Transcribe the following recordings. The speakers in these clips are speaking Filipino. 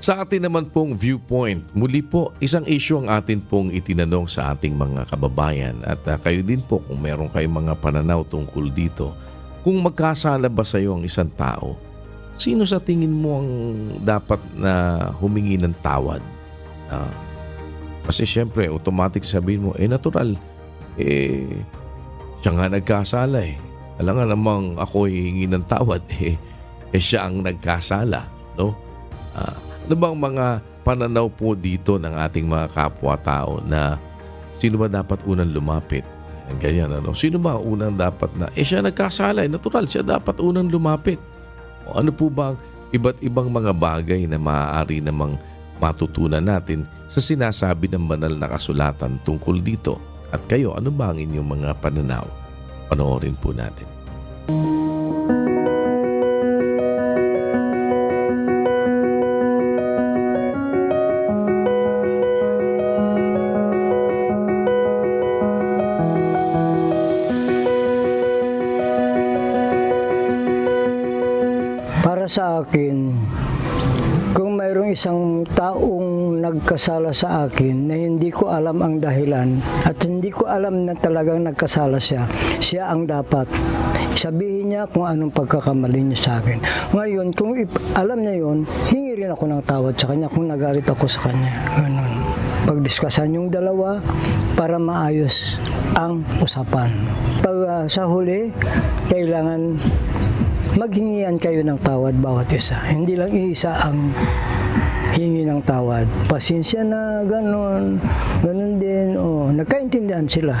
Sa atin naman pong viewpoint, muli po, isang issue ang atin pong itinanong sa ating mga kababayan at ah, kayo din po kung meron kayong mga pananaw tungkol dito, kung magkasala ba sa iyo ang isang tao, sino sa tingin mo ang dapat na humingi ng tawad? Ah, kasi syempre, automatic sabihin mo, eh natural, eh siya nga nagkasala eh. Alam nga namang ako hihingi ng tawad, eh, eh siya ang nagkasala, no? Ah, ano bang mga pananaw po dito ng ating mga kapwa-tao na sino ba dapat unang lumapit? Ganyan, ano? Sino ba ang unang dapat na, eh siya nagkasala, natural, siya dapat unang lumapit. O ano po ba ang iba't ibang mga bagay na maaari namang matutunan natin sa sinasabi ng banal na kasulatan tungkol dito? At kayo, ano ba ang inyong mga pananaw? Panoorin po natin. Para sa akin, kung mayroong isang taong nagkasala sa akin na hindi ko alam ang dahilan at hindi ko alam na talagang nagkasala siya, siya ang dapat. Sabihin niya kung anong pagkakamali niya sa akin. Ngayon, kung alam niya yon, hingi rin ako ng tawad sa kanya kung nagalit ako sa kanya. Ganun. Pagdiskasan yung dalawa para maayos ang usapan. Pag ah, sa huli, kailangan maghingian kayo ng tawad bawat isa. Hindi lang isa ang hingi ng tawad. Pasensya na, ganun, ganun din. Oh, nagkaintindihan sila.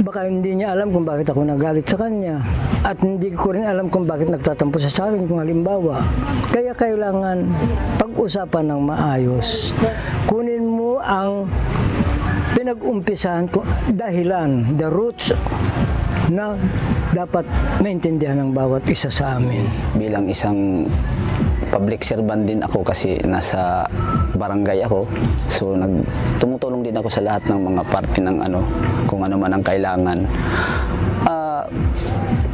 Baka hindi niya alam kung bakit ako nagalit sa kanya. At hindi ko rin alam kung bakit nagtatampo siya sa akin kung halimbawa. Kaya kailangan pag-usapan ng maayos. Kunin mo ang pinag-umpisahan ko dahilan, the roots na dapat maintindihan ng bawat isa sa amin. bilang isang public servant din ako kasi nasa barangay ako. So nag tumutulong din ako sa lahat ng mga parte ng ano kung ano man ang kailangan. Ah,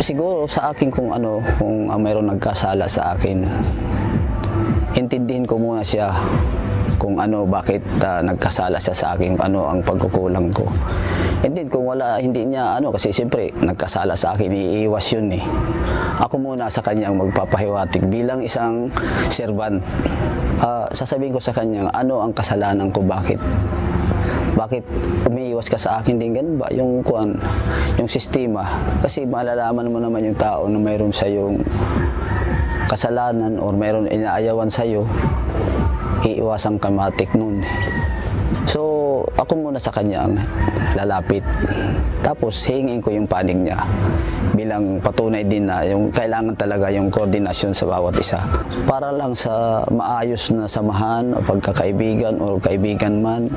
siguro sa akin kung ano kung ah, mayroon nagkasala sa akin. Intindihin ko muna siya kung ano bakit ah, nagkasala siya sa akin ano ang pagkukulang ko. And then kung wala hindi niya ano kasi siyempre nagkasala sa akin iiwas yun eh. Ako muna sa kanya ang magpapahiwatig bilang isang servant. Ah, sasabihin ko sa kanya ano ang kasalanan ko bakit bakit umiiwas ka sa akin din ganun ba yung kuan yung sistema kasi malalaman mo naman yung tao na mayroon sa yung kasalanan or mayroon inaayawan sa iyo iiwasan ka matik nun. So ako muna sa kanya lalapit. Tapos hingin ko yung panig niya bilang patunay din na yung kailangan talaga yung koordinasyon sa bawat isa. Para lang sa maayos na samahan o pagkakaibigan o kaibigan man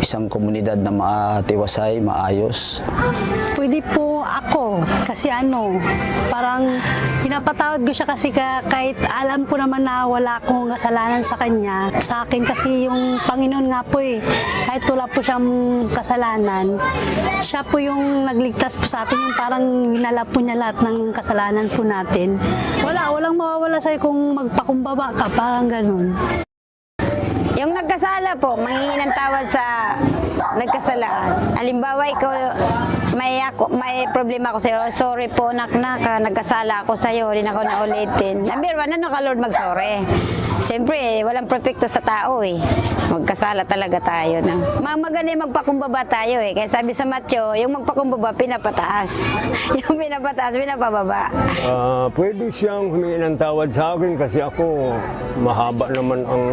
isang komunidad na maatiwasay, maayos. Pwede po ako kasi ano, parang pinapatawad ko siya kasi ka, kahit alam ko naman na wala akong kasalanan sa kanya. Sa akin kasi yung Panginoon nga po eh, kahit po siyang kasalanan, siya po yung nagligtas po sa atin, yung parang hinala po niya lahat ng kasalanan po natin. Wala, walang mawawala sa'yo kung magpakumbaba ka, parang ganun. Yung nagkasala po, manghingi ng tawad sa nagkasalaan. Halimbawa, ikaw, may, ako, may problema ako sa'yo. Sorry po, naknak, ah, nagkasala ako sa'yo. Hindi na ako naulitin. Number one, ano ka, Lord, mag-sorry? Siyempre, walang perfecto sa tao eh. Magkasala talaga tayo. Na. Ma- yung magpakumbaba tayo eh. Kaya sabi sa macho, yung magpakumbaba, pinapataas. yung pinapataas, pinapababa. Ah, pwede siyang humingi ng tawad sa akin kasi ako mahaba naman ang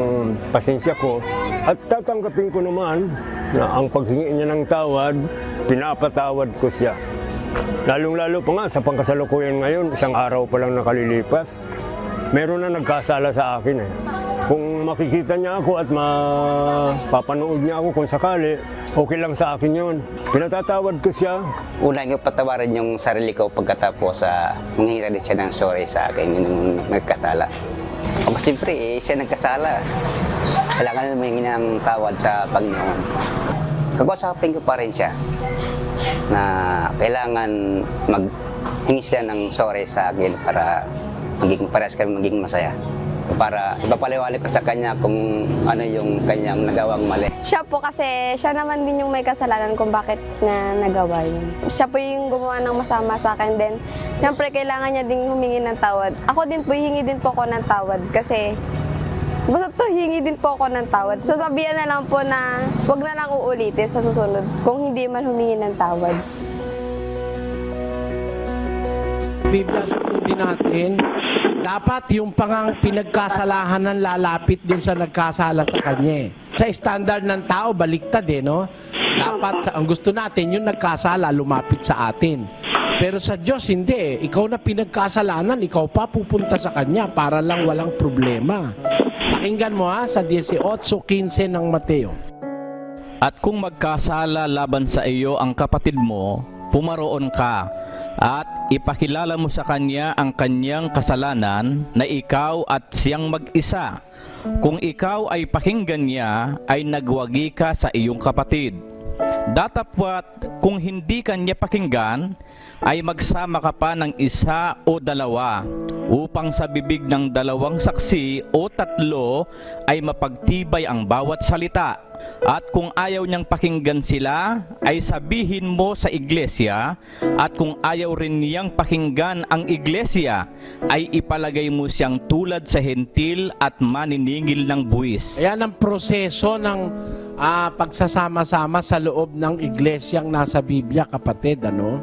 pasensya ko. At tatanggapin ko naman na ang paghingi niya ng tawad, pinapatawad ko siya. Lalong-lalo pa nga sa pangkasalukuyan ngayon, isang araw pa lang nakalilipas, meron na nagkasala sa akin eh. Kung makikita niya ako at mapapanood niya ako kung sakali, okay lang sa akin yun. Pinatatawad ko siya, Una ko patawarin yung sarili ko pagkatapos sa manghingi rin siya ng sorry sa akin yung nagkasala. Ako siyempre, eh, siya nagkasala. Kailangan humingi ng tawad sa Panginoon. Kakausapin ko pa rin siya na kailangan maghingi sila ng sorry sa akin para maging pares kami maging masaya. para ipapaliwanag ko sa kanya kung ano yung kanyang nagawang mali. Siya po kasi, siya naman din yung may kasalanan kung bakit na nagawa yun. Siya po yung gumawa ng masama sa akin. Then, syempre, kailangan niya din humingi ng tawad. Ako din po, hingi din po ako ng tawad kasi basta to, hingi din po ako ng tawad. Sasabihan na lang po na wag na lang uulitin sa susunod kung hindi man humingi ng tawad. Biblia susundin natin, dapat yung pangang pinagkasalahan ng lalapit dun sa nagkasala sa kanya. eh. Sa standard ng tao, baliktad eh, no? Dapat, ang gusto natin, yung nagkasala, lumapit sa atin. Pero sa Diyos, hindi eh. Ikaw na pinagkasalanan, ikaw pa pupunta sa Kanya para lang walang problema. Pakinggan mo ha, sa 18.15 ng Mateo. At kung magkasala laban sa iyo ang kapatid mo, pumaroon ka at ipakilala mo sa kanya ang kanyang kasalanan na ikaw at siyang mag-isa. Kung ikaw ay pakinggan niya, ay nagwagi ka sa iyong kapatid. Datapwat kung hindi kanya pakinggan, ay magsama ka pa ng isa o dalawa upang sa bibig ng dalawang saksi o tatlo ay mapagtibay ang bawat salita. At kung ayaw niyang pakinggan sila, ay sabihin mo sa iglesia, at kung ayaw rin niyang pakinggan ang iglesia, ay ipalagay mo siyang tulad sa hentil at maniningil ng buwis. Ayan ang proseso ng ah, pagsasama-sama sa loob ng iglesyang nasa Biblia, kapatid. Ano?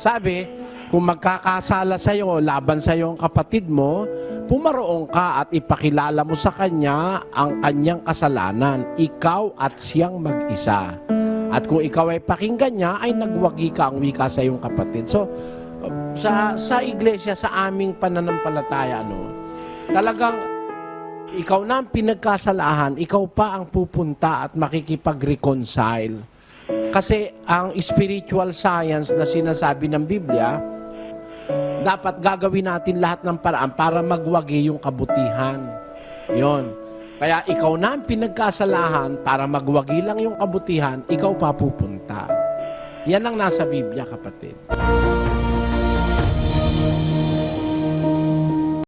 Sabi, kung magkakasala sa iyo, laban sa iyo kapatid mo, pumaroon ka at ipakilala mo sa kanya ang kanyang kasalanan, ikaw at siyang mag-isa. At kung ikaw ay pakinggan niya, ay nagwagi ka ang wika sa iyong kapatid. So, sa sa iglesia, sa aming pananampalataya, ano, talagang ikaw na ang pinagkasalahan, ikaw pa ang pupunta at makikipag-reconcile. Kasi ang spiritual science na sinasabi ng Biblia, dapat gagawin natin lahat ng paraan para magwagi yung kabutihan. Yon. Kaya ikaw na ang pinagkasalahan para magwagi lang yung kabutihan, ikaw pa pupunta. Yan ang nasa Biblia, kapatid.